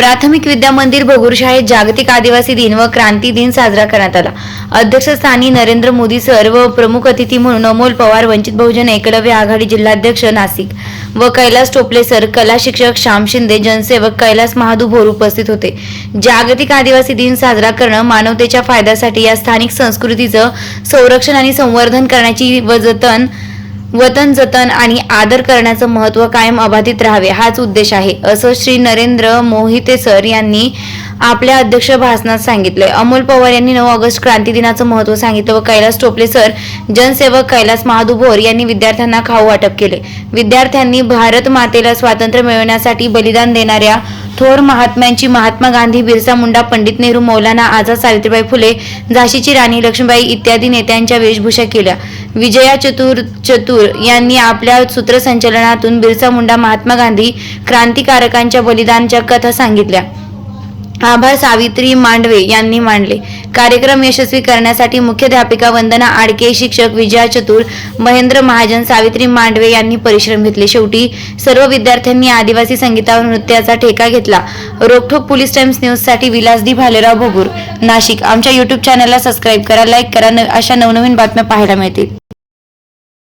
प्राथमिक विद्या मंदिर भोगूर शाळेत जागतिक आदिवासी दिन व क्रांती दिन साजरा करण्यात आला. अध्यक्षस्थानी नरेंद्र मोदी सर व प्रमुख अतिथी म्हणून अमोल पवार वंचित बहुजन एकलव्य आघाडी जिल्हाध्यक्ष नाशिक व कैलास टोपले सर कला शिक्षक श्याम शिंदे जनसेवक कैलास महादू भोर उपस्थित होते. जागतिक आदिवासी दिन साजरा करणं मानवतेच्या फायद्यासाठी या स्थानिक संस्कृतीचं संरक्षण आणि संवर्धन करण्याची व जतन वतन जतन आणि आदर करण्याचं महत्त्व कायम अबाधित राहावे हाच उद्देश आहे असं श्री नरेंद्र मोहिते सर यांनी आपल्या अध्यक्ष भाषणात सांगितले अमोल पवार यांनी नऊ ऑगस्ट क्रांती दिनाचं महत्त्व सांगितलं व कैलास टोपले सर जनसेवक कैलास महादू भोर यांनी विद्यार्थ्यांना खाऊ वाटप केले. विद्यार्थ्यांनी भारत मातेला स्वातंत्र्य मिळवण्यासाठी बलिदान देणाऱ्या थोर महात्म्यांची महात्मा गांधी बिरसा मुंडा पंडित नेहरू मौलाना आझाद सावित्रीबाई फुले झाशीची राणी लक्ष्मीबाई इत्यादी नेत्यांच्या वेशभूषा केल्या. विजया चतुर चतुर यांनी आपल्या सूत्रसंचलनातून बिरसा मुंडा महात्मा गांधी क्रांतिकारकांच्या बलिदानच्या कथा सांगितल्या. आभार सावित्री मांडवे यांनी मांडले. कार्यक्रम यशस्वी करण्यासाठी मुख्याध्यापिका वंदना आडके शिक्षक विजया चतुर महेंद्र महाजन सावित्री मांडवे यांनी परिश्रम घेतले. शेवटी सर्व विद्यार्थ्यांनी आदिवासी संगीतावर नृत्याचा ठेका घेतला. रोखोक पोलीस टाइम्स न्यूजसाठी विलासदी भालेराव भोगूर नाशिक. आमच्या युट्यूब चॅनलला सबस्क्राईब करा लाईक करा न- अशा नवनवीन बातम्या पाहायला मिळतील.